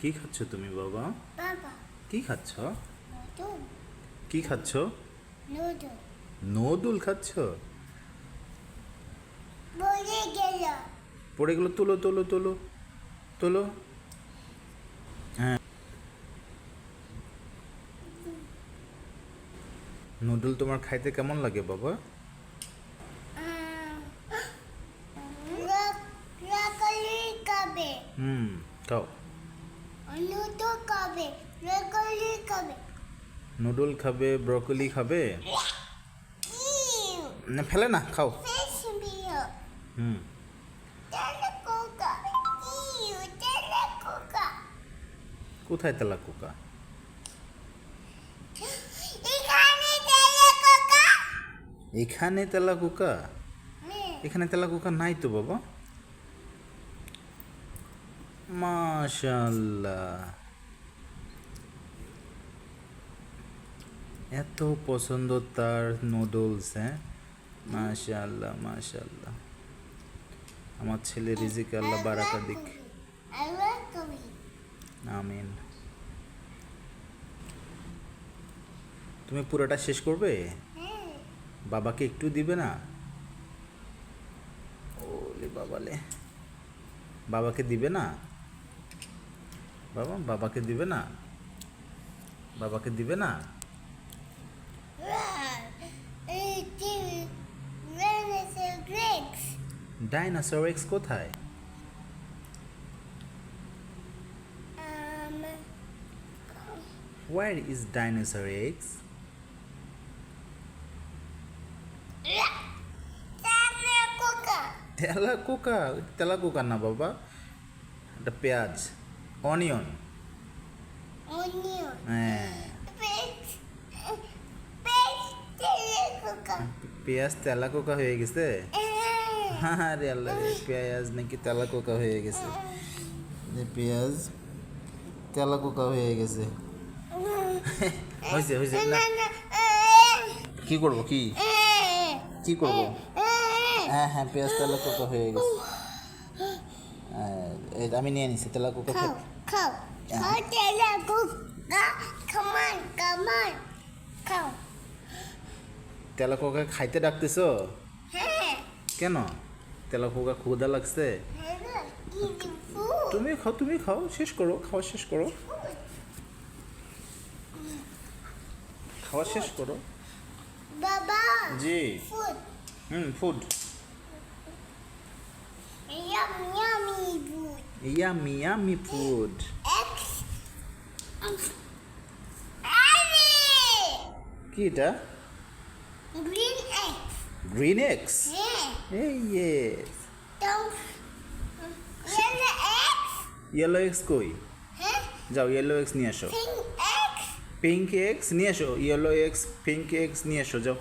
কি খাচ্ছ তুমি বাবা? বাবা। কি খাচ্ছ? নুডল কি খাচ্ছ? নদুল। খাচ্ছ? বলে গেল। পড়ে গেলো তোলো তোলো তোলো তোলো। হ্যাঁ। নুডল তোমার খাইতে কেমন লাগে বাবা? হুম খাও নুডল খাবে রাকলি খাবে নুডল খাবে ব্রকলি খাবে? না, ফেলে না খাও। হুম। কোথায় তেলা কোকা? এখানে তেলা কোকা? এখানে তেলা কোকা নাই তো বাবা। মাশাল্লাহ। এত পছন্দ তার নুডলস হ্যাঁ? মাশাল্লাহ মাশাল্লাহ আমার ছেলে রিজিকে আল্লাহ বারাকা দিক। আমিন। তুমি পুরোটা শেষ করবে? বাবাকে একটু দিবে না? ওলে বাবালে। বাবাকে দিবে না? বাবা, বাবাকে দিবে না? বাবাকে দিবে না? ডাইনোসর এক্স কোথায়? Um, where is dinosaur X তেলা কোকা তেলা কোকা না বাবা। এটা পেঁয়াজ। অনিয়ন হ্যাঁ. পেঁয়াজ তেলা কোকা হয়ে গেছে? Eh. আরে আল্লাহ পেঁয়াজ নাকি তেলা কোকা হয়ে গেছে পেঁয়াজ তেলা কোকা হয়ে গেছে হয়েছে হয়েছে কি করব কি কি করব হ্যাঁ হ্যাঁ পেঁয়াজ তেলা কোকা হয়ে গেছে হ্যাঁ, এই আমি নিয়ে নিছি তেলা কোকা Coca. Come on. Come on. Cow. তেলা কোকা খাইতে ডাকতেছো. কেন তেলা কোকা ক্ষুদা লাগছে. তুমি খাও তুমি খাও শেষ করো খাওয়া শেষ করো খাওয়া শেষ করো Baba. জি হুম ফুড. ইয়ামি ইয়ামি ফুড কি এটা. Green X Yeah. এই yes Don't. Yellow X. Yellow X কই? যাও ইয়েলো এক্স নিয়ে X. পিঙ্ক এক্স নিয়ে আসো ইয়েলো এক্স পিঙ্ক এক্স নিয়ে আসো যাও